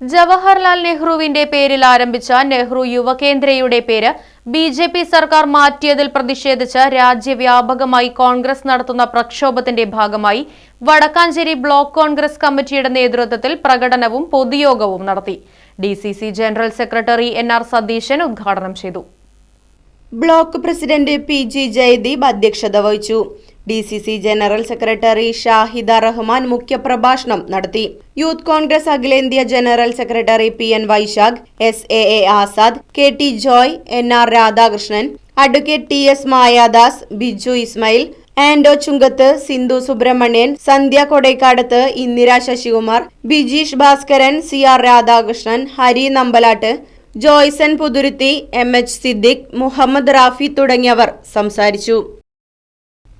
ജവഹർലാൽ നെഹ്റുവിന്റെ പേരിൽ ആരംഭിച്ച നെഹ്റു യുവകേന്ദ്രയുടെ പേര് ബി ജെ പി സർക്കാർ മാറ്റിയതിൽ പ്രതിഷേധിച്ച് രാജ്യവ്യാപകമായി കോൺഗ്രസ് നടത്തുന്ന പ്രക്ഷോഭത്തിന്റെ ഭാഗമായി വടക്കാഞ്ചേരി ബ്ലോക്ക് കോൺഗ്രസ് കമ്മിറ്റിയുടെ നേതൃത്വത്തിൽ പ്രകടനവും പൊതുയോഗവും നടത്തി. D general secretary N R Satheesan ഉദ്ഘാടനം ചെയ്തു. Block president P G Jayadeep അധ്യക്ഷത വഹിച്ചു. D C C general secretary Shahida Rahman മുഖ്യപ്രഭാഷണം നടത്തി. യൂത്ത് കോൺഗ്രസ് അഖിലേന്ത്യാ general secretary P N Vaishakh S A A Azad K T Joy N R Radhakrishnan advocate T S Mayadas Biju Ismail Ando Chunkath Sindhu Subrahmanyan Sandhya Kodaikadath Indira Sasikumar Bijeesh Bhaskaran C R Radhakrishnan Hari Nambalat Joyson Puthuruthi M H Siddique Muhammad Rafi തുടങ്ങിയവർ സംസാരിച്ചു.